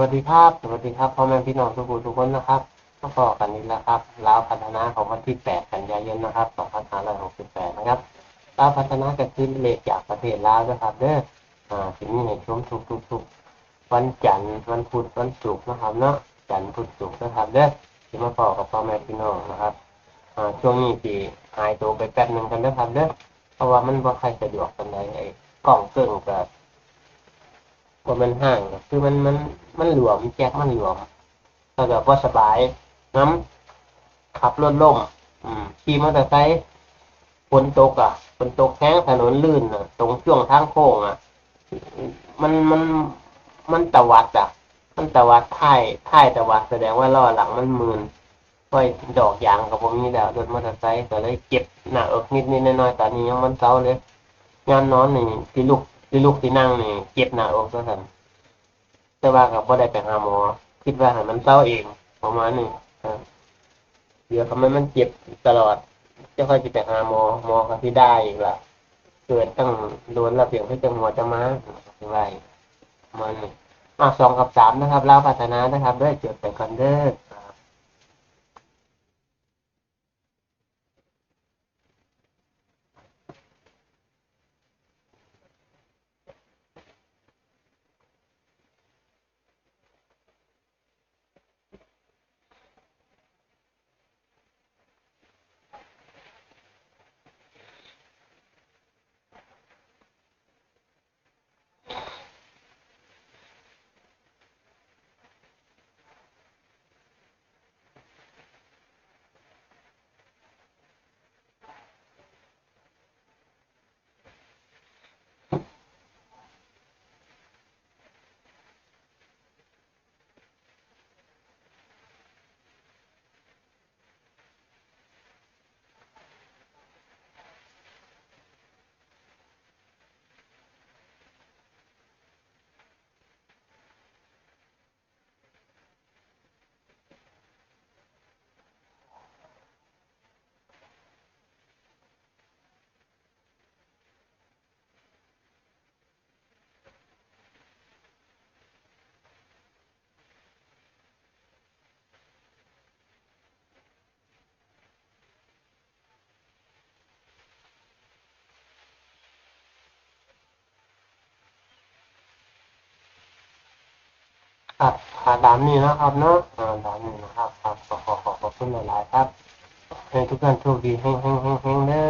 วัสดีครับ สวัสดีครับพ่อแม่พี่น้องทุกคนทุกคนนะครับก็พอกันนี้แล้วครับลาวพัฒนาของวันที่ 8 กันยายนนะครับ 2568 นะครับลาวพัฒนาก็คือเลขจากประเทศลาวนะครับ เด้ออ่าถึงนี้ในช่วงทุกๆๆวันจันทร์วันพุธวันศุกร์นะครับเนาะจันทร์พุธศุกร์นะครับเด้อที่มาพอกับพ่อแม่พี่น้องนะครับอ่าช่วงนี้ที่หายตัวไปแป๊บหนึงกันนะครับเด้อเพราะว่ามันบ่ใครสะดวกกันใดไอ้กล้องเครื่องก็ ว่ามันห่างคือมันมันมันหลวมแจ็คมันหลวมก็แบบว่าสบายน้ำขับรถล่มขี่มอเตอร์ไซค์ฝนตกอะฝนตกแห้งถนนลื่นอะ ตรงช่วงทางโค้งอะ มันมันมันตะวัดอะ มันตะวัดท้ายท้ายตะวัดแสดงว่าล้อหลังมันมืนก้อยดอกยางกับผมนี่แหละรถมอเตอร์ไซค์ก็เลยเจ็บหน้าอกนิดนิดน้อยๆตอนนี้ยังมันเศร้าเลยงานนอนนี่ที่ลูก ที่ลูกที่นั่งนี่เจ็บหน้าอกซะสั่นแต่ว่ากับพ่ได้ไปหาหมอ คิดว่าให้มันเศร้าเองประมาณนี้ครับเดี๋ยวทำไมมันเจ็บตลอดจะค่อยจะไปหาหมอหมอก็ที่ได้อีกละเกิดตั้งโดนระเบียงให้จังหวจะมาอะไรปรมาณนี้อะสองกับสามนะครับเล่าพัฒนานะครับด้วยจดไปคอนเดอร์ ครับครับอ่าตามนี้นะครับเนาะอ่าตามนี้นะครับครับขอขอขอบคุณหลายๆครับ ให้ทุกท่านโชคดีเฮงเฮงเฮงเฮงเด้อ